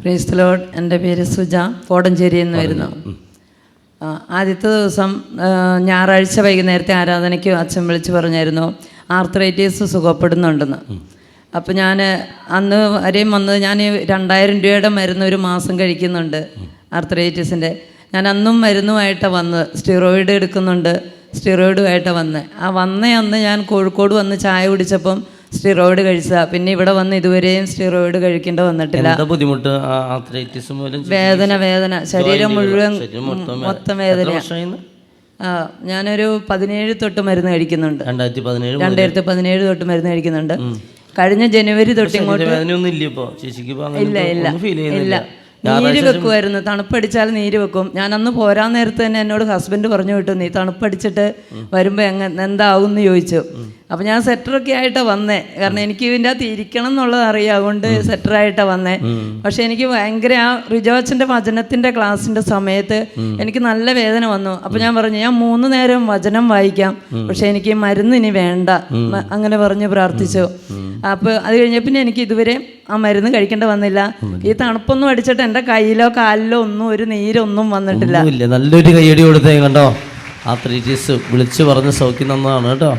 Price load എന്റെ പേര് സുജ. കോടഞ്ചേരി എന്നായിരുന്നു. വരുന്നു ആദ്യത്തെ ദിവസം ഞായറാഴ്ച വൈകുന്നേരത്തെ ആരാധനയ്ക്ക് അച്ഛൻ വിളിച്ച് പറഞ്ഞായിരുന്നു ആർത്രൈറ്റീസ് സുഖപ്പെടുന്നുണ്ടെന്ന്. അപ്പോൾ ഞാൻ അന്ന് വരെയും വന്നത് ഞാൻ രണ്ടായിരം രൂപയുടെ മരുന്ന് ഒരു മാസം കഴിക്കുന്നുണ്ട് ആർത്രൈറ്റീസിന്റെ. ഞാൻ അന്നും മരുന്നുമായിട്ടാണ് വന്നത് സ്റ്റിറോയിഡ് എടുക്കുന്നുണ്ട് സ്റ്റിറോയിഡുമായിട്ടാണ് വന്നത് ആ വന്ന അന്ന് ഞാൻ കോഴിക്കോട് വന്ന് ചായ കുടിച്ചപ്പം സ്റ്റിറോയിഡ് കഴിച്ചാ. പിന്നെ ഇവിടെ വന്ന് ഇതുവരെയും സ്റ്റിറോയിഡ് കഴിക്കേണ്ട വന്നിട്ടില്ല. എന്താ ബുദ്ധിമുട്ട്? ആർത്രൈറ്റിസ് മൂലം വേദന വേദന. ശരീരം മുഴുവൻ മൊത്തം വേദന. ഞാനൊരു പതിനേഴ് തൊട്ട് മരുന്ന് കഴിക്കുന്നുണ്ട്. രണ്ടായിരത്തി പതിനേഴ് തൊട്ട് മരുന്ന് കഴിക്കുന്നുണ്ട്. കഴിഞ്ഞ ജനുവരി തൊട്ട് ഇങ്ങോട്ട് ഇല്ല ഇല്ല ഇല്ല. നീര് വെക്കുമായിരുന്നു തണുപ്പടിച്ചാൽ നീര് വെക്കും. ഞാൻ അന്ന് പോരാൻ നേരത്ത് തന്നെ എന്നോട് ഹസ്ബൻഡ് പറഞ്ഞു വിട്ടു നീ തണുപ്പടിച്ചിട്ട് വരുമ്പോൾ എങ്ങനെ എന്താവും എന്ന് ചോദിച്ചു. അപ്പം ഞാൻ സെറ്ററൊക്കെ ആയിട്ടാണ് വന്നേ. കാരണം എനിക്ക് ഇതിന്റെ അകത്ത് ഇരിക്കണം എന്നുള്ളത് അറിയാം. അതുകൊണ്ട് സെറ്ററായിട്ടാണ് വന്നേ. പക്ഷെ എനിക്ക് ഭയങ്കര ആ റിജോച്ചന്റെ വചനത്തിന്റെ ക്ലാസ്സിന്റെ സമയത്ത് എനിക്ക് നല്ല വേദന വന്നു. അപ്പം ഞാൻ പറഞ്ഞു ഞാൻ മൂന്ന് നേരം വചനം വായിക്കാം. പക്ഷെ എനിക്ക് മരുന്ന് ഇനി വേണ്ട. അങ്ങനെ പറഞ്ഞ് പ്രാർത്ഥിച്ചു. അപ്പോൾ അത് കഴിഞ്ഞ പിന്നെ എനിക്ക് ഇതുവരെ ആ മരുന്ന് കഴിക്കേണ്ട വന്നില്ല. ഈ തണുപ്പൊന്നും അടിച്ചിട്ട് എന്റെ കയ്യിലോ കാലിലോ ഒന്നും ഒരു നീരൊന്നും വന്നിട്ടില്ല. നല്ലൊരു കയ്യടി കൊടുത്തേ കണ്ടോ? ആ ത്രീ ടീസ് വിളിച്ചു പറഞ്ഞ് സൗഖ്യം തന്നതാണ് കേട്ടോ.